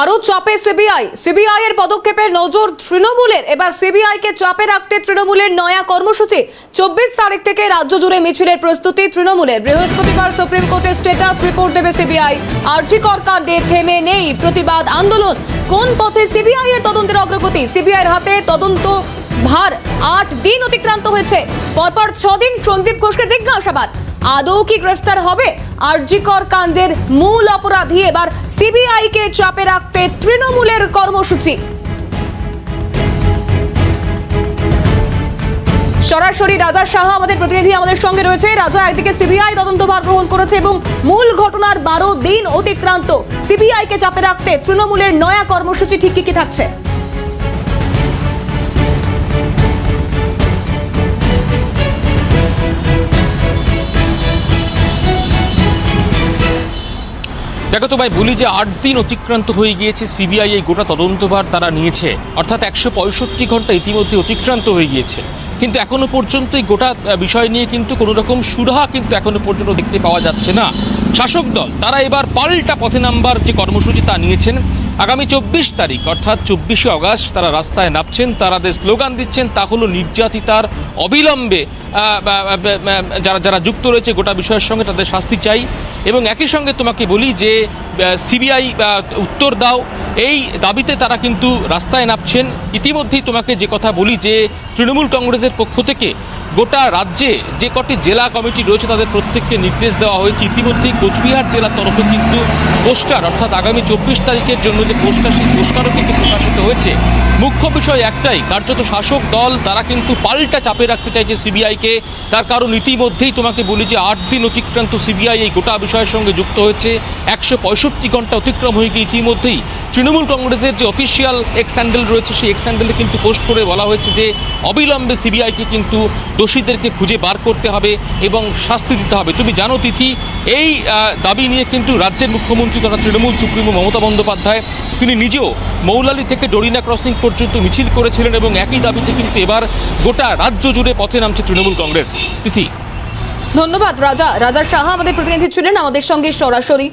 আরও চাপে CBI. CBI এর পদক্ষেপের নজর তৃণমূলের। এবার সিবিআই কে চাপে রাখতে তৃণমূলের নয়া কর্মসূচি। চব্বিশ তারিখ থেকে রাজ্য জুড়ে মিছিলের প্রস্তুতি তৃণমূলের। বৃহস্পতিবার সুপ্রিম কোর্টে স্টেটাস রিপোর্ট দেবে সিবিআই। আর্জিকর কাণ্ডে থেমে নেই প্রতিবাদ আন্দোলন। কোন পথে সিবিআই এর তদন্তের অগ্রগতি? সিবিআই এর হাতে তদন্ত ভার আট দিন অতিক্রান্ত হয়েছে। পরপর ছদিন সন্দীপ ঘোষকে জিজ্ঞাসাবাদ। আদৌ কি গ্রেফতার হবে? আরজিকর কাণ্ডের মূল অপরাধী এবার সিবিআই কে চাপে রাখতে তৃণমূলের কর্মসূচি। সরাসরি রাজা সাহা আমাদের প্রতিনিধি আমাদের সঙ্গে রয়েছে। রাজা, একদিকে সিবিআই তদন্তভার গ্রহণ করেছে এবং মূল ঘটনার বারো দিন অতিক্রান্ত সিবিআই কে চাপে রাখতে তৃণমূলের নয়া কর্মসূচি ঠিক কি কি থাকছে? দেখো তো ভাই, বলি যে আট দিন অতিক্রান্ত হয়ে গিয়েছে, সিবিআই এই গোটা তদন্তভার তারা নিয়েছে। অর্থাৎ একশো পঁয়ষট্টি ঘণ্টা ইতিমধ্যে অতিক্রান্ত হয়ে গিয়েছে। কিন্তু এখনও পর্যন্ত এই গোটা বিষয় নিয়ে কিন্তু কোনো রকম সুরাহা কিন্তু এখনও পর্যন্ত দেখতে পাওয়া যাচ্ছে না। শাসক দল, তারা এবার পাল্টা পথে নাম্বার যে কর্মসূচি তা নিয়েছেন আগামী চব্বিশ তারিখ, অর্থাৎ চব্বিশে অগাস্ট তারা রাস্তায় নামছেন তারাদের স্লোগান দিচ্ছেন তা হলো নির্যাতিতার অবিলম্বে যারা যারা যুক্ত রয়েছে, গোটা বিষয়ের সঙ্গে তাদের শাস্তি চাই। এবং একই সঙ্গে তোমাকে বলি যে সিবিআই উত্তর দাও এই দাবিতে তারা কিন্তু রাস্তায় নামছেন। ইতিমধ্যেই তোমাকে যে কথা বলি যে, তৃণমূল কংগ্রেসের পক্ষ থেকে গোটা রাজ্যে যে কটি জেলা কমিটি রয়েছে তাদের প্রত্যেককে নির্দেশ দেওয়া হয়েছে। ইতিমধ্যেই কোচবিহার জেলার তরফে কিন্তু পোস্টার, অর্থাৎ আগামী চব্বিশ তারিখের জন্য যে পোস্টার, সেই পোস্টারও কিন্তু প্রকাশিত হয়েছে। মুখ্য বিষয় একটাই, কার্যত শাসক দল, তারা কিন্তু পাল্টা চাপে রাখতে চাইছে সিবিআইকে। তার কারণ ইতিমধ্যেই তোমাকে বলি যে, আট দিন অতিক্রান্ত সিবিআই এই গোটা বিষয়ের সঙ্গে যুক্ত হয়েছে। একশো পঁয়ষট্টি ঘণ্টা অতিক্রম হয়ে গিয়ে ইতিমধ্যেই তৃণমূল কংগ্রেসের যে অফিসিয়াল এক্স হ্যান্ডেল রয়েছে, সেই এক্স হ্যান্ডেলে কিন্তু পোস্ট করে বলা হয়েছে যে, অবিলম্বে সিবিআইকে কিন্তু দোষীদেরকে খুঁজে বার করতে হবে এবং শাস্তি দিতে হবে। তুমি জানো, তিথি, এই দাবি নিয়ে কিন্তু রাজ্যের মুখ্যমন্ত্রী তথা তৃণমূল সুপ্রিমো মমতা বন্দ্যোপাধ্যায়, তিনি নিজেও মৌলালি থেকে ডরিনা ক্রসিং পর্যন্ত মিছিল করেছিলেন এবং একই দাবিতে কিন্তু এবার গোটা রাজ্য জুড়ে পথে নামছে তৃণমূল কংগ্রেস। তিথি। ধন্যবাদ, রাজা। রাজা সাহা আমাদের প্রতিনিধি ছিলেন, আমাদের সঙ্গে সরাসরি